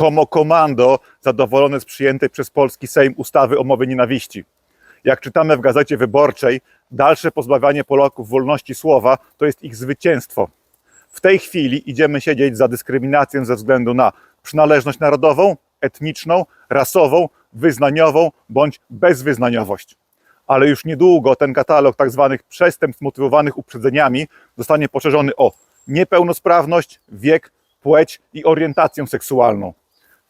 Homo komando zadowolone z przyjętej przez polski Sejm ustawy o mowie nienawiści. Jak czytamy w Gazecie Wyborczej, dalsze pozbawianie Polaków wolności słowa to jest ich zwycięstwo. W tej chwili idziemy siedzieć za dyskryminację ze względu na przynależność narodową, etniczną, rasową, wyznaniową bądź bezwyznaniowość. Ale już niedługo ten katalog tak zwanych przestępstw motywowanych uprzedzeniami zostanie poszerzony o niepełnosprawność, wiek, płeć i orientację seksualną.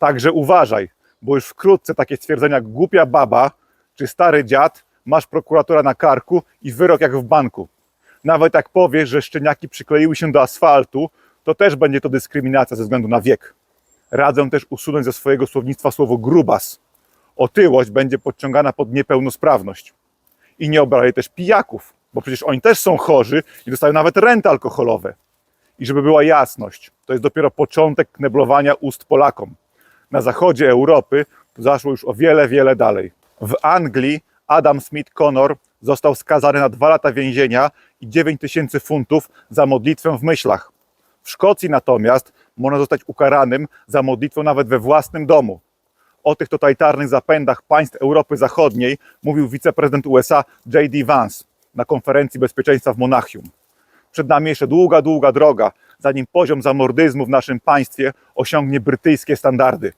Także uważaj, bo już wkrótce takie stwierdzenia głupia baba czy stary dziad masz prokuratora na karku i wyrok jak w banku. Nawet jak powiesz, że szczeniaki przykleiły się do asfaltu, to też będzie to dyskryminacja ze względu na wiek. Radzę też usunąć ze swojego słownictwa słowo grubas. Otyłość będzie podciągana pod niepełnosprawność. I nie obrażaj też pijaków, bo przecież oni też są chorzy i dostają nawet renty alkoholowe. I żeby była jasność, to jest dopiero początek kneblowania ust Polakom. Na zachodzie Europy zaszło już o wiele, wiele dalej. W Anglii Adam Smith Connor został skazany na dwa lata więzienia i 9 tysięcy funtów za modlitwę w myślach. W Szkocji natomiast można zostać ukaranym za modlitwę nawet we własnym domu. O tych totalitarnych zapędach państw Europy Zachodniej mówił wiceprezydent USA J.D. Vance na konferencji bezpieczeństwa w Monachium. Przed nami jeszcze długa, długa droga, zanim poziom zamordyzmu w naszym państwie osiągnie brytyjskie standardy.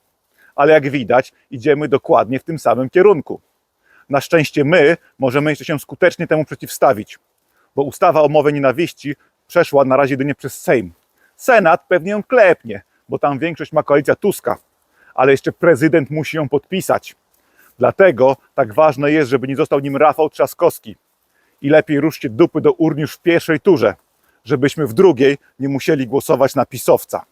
Ale jak widać, idziemy dokładnie w tym samym kierunku. Na szczęście my możemy jeszcze się skutecznie temu przeciwstawić, bo ustawa o mowie nienawiści przeszła na razie jedynie przez Sejm. Senat pewnie ją klepnie, bo tam większość ma koalicja Tuska, ale jeszcze prezydent musi ją podpisać. Dlatego tak ważne jest, żeby nie został nim Rafał Trzaskowski. I lepiej ruszcie dupy do urn już w pierwszej turze, żebyśmy w drugiej nie musieli głosować na pisowca.